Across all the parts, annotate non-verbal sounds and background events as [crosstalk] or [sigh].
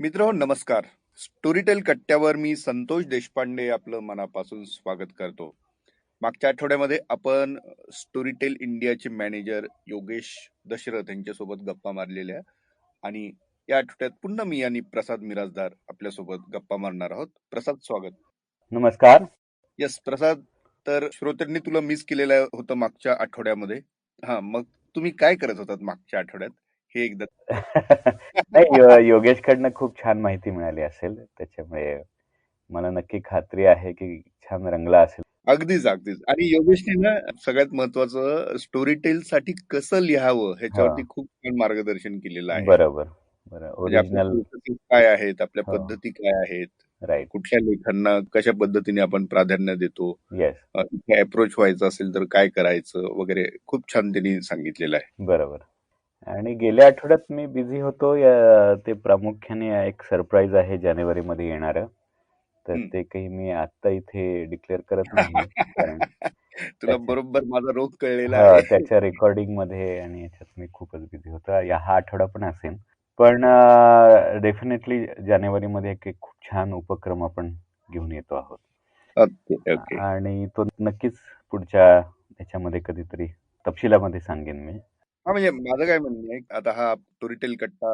मित्र नमस्कार. स्टोरीटेल कट्ट्यावर मी संतोष देशपांडे आपलं मनापासून स्वागत करतो. मागच्या आठवड्यामध्ये आपण स्टोरीटेल इंडियाचे मॅनेजर योगेश दशरथ यांच्यासोबत गप्पा मारलेल्या आणि या आठवड्यात पुन्हा मी आणि प्रसाद मिराजदार आपल्यासोबत गप्पा मारणार आहोत. प्रसाद स्वागत. नमस्कार. यस प्रसाद तर श्रोत्यांनी तुला मिस केलेलं होतं मागच्या आठवड्यामध्ये. हा मग तुम्ही काय करत होतात मागच्या आठवड्यात? हे एकदा. [laughs] नाही यो- योगेशकडनं खूप छान माहिती मिळाली असेल. त्याच्यामुळे मला नक्की खात्री आहे की छान रंगला असेल. अगदीच अगदीच. आणि योगेशने ना सगळ्यात महत्वाचं स्टोरी टेल साठी कसं लिहावं ह्याच्यावरती. खूप छान मार्गदर्शन केलेलं आहे. बरोबर बरं म्हणजे काय आहेत आपल्या. पद्धती काय आहेत राईट कुठल्या लेखांना कशा पद्धतीने आपण प्राधान्य देतो अप्रोच व्हायचं असेल तर काय करायचं वगैरे खूप छान त्यांनी सांगितलेलं आहे. बरोबर. आणि गेल्या आठवड्यात मी बिझी होतो. या- ते प्रामुख्याने एक सरप्राईज आहे जानेवारीमध्ये येणार. तर. ते काही मी आता इथे डिक्लेअर करत नाही कारण [laughs] तुला त्याच्या- बरोबर माझा रोग कळलेला हा, आहे. त्याच्या [laughs] रेकॉर्डिंगमध्ये आणि याच्यात मी खूपच बिझी होतो. या हा आठवडा पण असेल. पण डेफिनेटली जानेवारीमध्ये एक एक खूप छान उपक्रम आपण घेऊन येतो आहोत. ओके ओके आणि तो नक्कीच पुढच्या याच्यामध्ये कधीतरी तपशिलामध्ये सांगेन मी. हा म्हणजे माझं काय म्हणणं आहे आता हा स्टोरीटेल कट्टा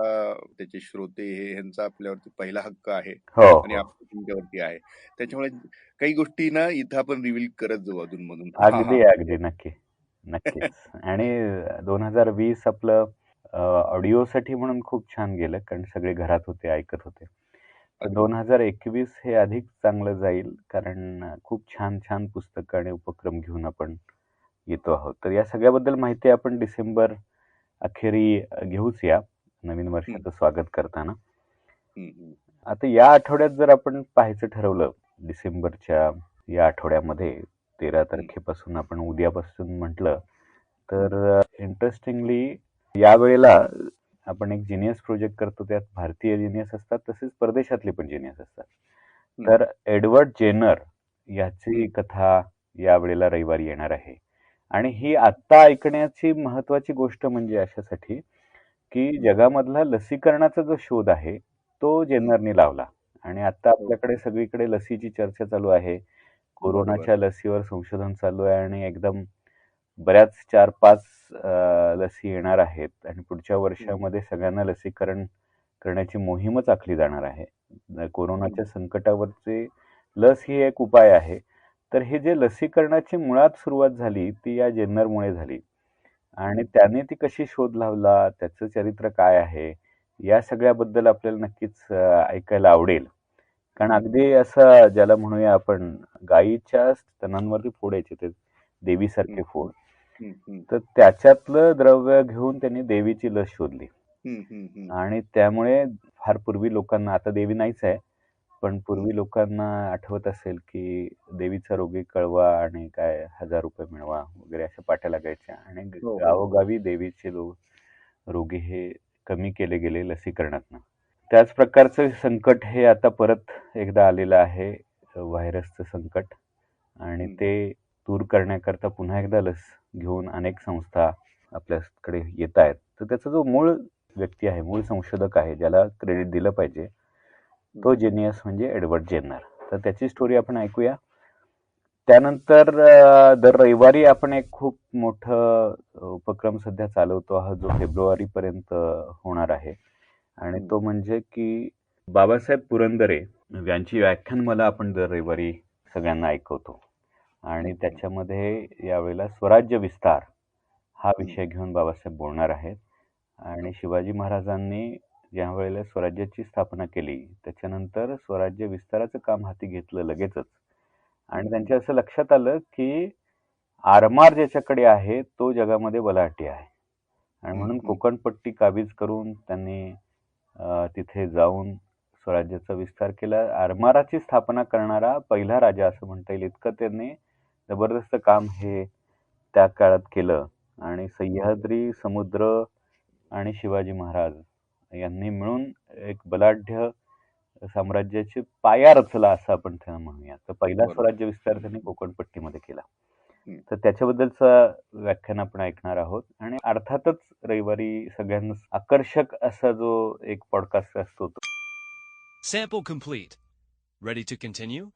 त्याचे श्रोते हे ह्यांचा आपल्यावरती पहिला हक्क आहे हो आणि तुमच्यावरती आहे. त्याच्यामुळे काही गोष्टी ना इथं आपण रिव्हील करत जाऊ अधून मधून अगदी अगदी. नक्की. नक्कीच. आणि दोन हजार वीस आपलं ऑडिओसाठी म्हणून खूप छान गेलं कारण सगळे घरात होते ऐकत होते. दोन हजार एकवीस हे अधिक चांगलं जाईल कारण खूप छान छान पुस्तकं आणि उपक्रम घेऊन आपण येतो आहोत. तर या सगळ्याबद्दल माहिती आपण डिसेंबर अखेरी घेऊच या नवीन वर्षाचं स्वागत करताना. आता या आठवड्यात जर आपण पाहायचं ठरवलं डिसेंबरच्या या आठवड्यामध्ये तेरा तारखेपासून आपण उद्यापासून म्हटलं तर इंटरेस्टिंगली यावेळेला आपण एक जिनियस प्रोजेक्ट करतो त्यात भारतीय जिनियस असतात तसेच परदेशातले पण जिनियस असतात. तर एडवर्ड जेनर याची कथा यावेळेला रविवारी येणार आहे. आणि ही आत्ता ऐकण्याची महत्वाची गोष्ट म्हणजे अशासाठी की जगामधला लसीकरणाचा जो शोध आहे तो जेनरने लावला. आणि आता आपल्याकडे सगळीकडे लसीची चर्चा चालू आहे. कोरोनाच्या लसीवर संशोधन चालू आहे आणि एकदम बऱ्याच चार पाच लसी येणार आहेत आणि पुढच्या वर्षामध्ये सगळ्यांना लसीकरण करण्याची मोहीमच आखली जाणार आहे. कोरोनाच्या संकटावरचे लस ही एक उपाय आहे. तर हे जे लसीकरणाची मुळात सुरुवात झाली ती या जेन्नरमुळे झाली. आणि त्याने ती कशी शोध लावला त्याचं चरित्र काय आहे या सगळ्याबद्दल आपल्याला नक्कीच ऐकायला आवडेल. कारण अगदी असं ज्याला म्हणूया आपण गायीच्या स्तनांवरती फोडायचे ते देवीसारखे फोड. तर त्याच्यातलं द्रव्य घेऊन त्यांनी देवीची लस शोधली. आणि त्यामुळे फार पूर्वी लोकांना आता देवी नाहीच आहे पण पूर्वी लोकांना आठवत असेल की देवीचा रोगी कळवा आणि काय हजार रुपये मिळवा वगैरे अशा पाट्या लागायच्या. आणि गावोगावी देवीचे रोगी हे कमी केले गेले लसीकरणातनं. त्याच प्रकारचं संकट हे आता परत एकदा आलेलं आहे व्हायरसचं संकट. आणि ते दूर करण्याकरता पुन्हा एकदा लस घेऊन अनेक संस्था आपल्याकडे येत आहेत तर त्याचा जो मूळ व्यक्ती आहे मूळ संशोधक आहे ज्याला क्रेडिट दिलं पाहिजे तो जेनियस म्हणजे एडवर्ड जेनर तर त्याची स्टोरी आपण ऐकूया. त्यानंतर दर रविवारी आपण एक खूप मोठं उपक्रम सध्या चालवतो आहोत जो फेब्रुवारी पर्यंत होणार आहे. आणि तो म्हणजे की बाबासाहेब पुरंदरे यांची व्याख्यान मला आपण दर रविवारी सगळ्यांना ऐकवतो. आणि त्याच्यामध्ये यावेळेला स्वराज्य विस्तार हा विषय घेऊन बाबासाहेब बोलणार आहेत. आणि शिवाजी महाराजांनी ज्या वेळेला स्वराज्याची स्थापना केली त्याच्यानंतर स्वराज्य विस्ताराचं काम हाती घेतलं लगेचच. आणि त्यांच्या असं लक्षात आलं की आरमार ज्याच्याकडे आहे तो जगामध्ये बलाढ्य आहे. आणि म्हणून कोकणपट्टी काबीज करून त्यांनी तिथे जाऊन स्वराज्याचा विस्तार केला. आरमाराची स्थापना करणारा पहिला राजा असं म्हणता येईल इतकं त्यांनी जबरदस्त काम हे त्या काळात केलं. आणि सह्याद्री समुद्र आणि शिवाजी महाराज यांनी मिळून एक बलाढ्य साम्राज्याचे पाया रचला असं आपण त्यांना म्हणूया. तर पहिला स्वराज्य विस्तार त्यांनी कोकणपट्टीमध्ये केला. तर त्याच्याबद्दलचं व्याख्यान आपण ऐकणार आहोत. आणि अर्थातच रविवारी सगळ्यांना आकर्षक असा जो एक पॉडकास्ट असतो Sample complete. Ready to continue?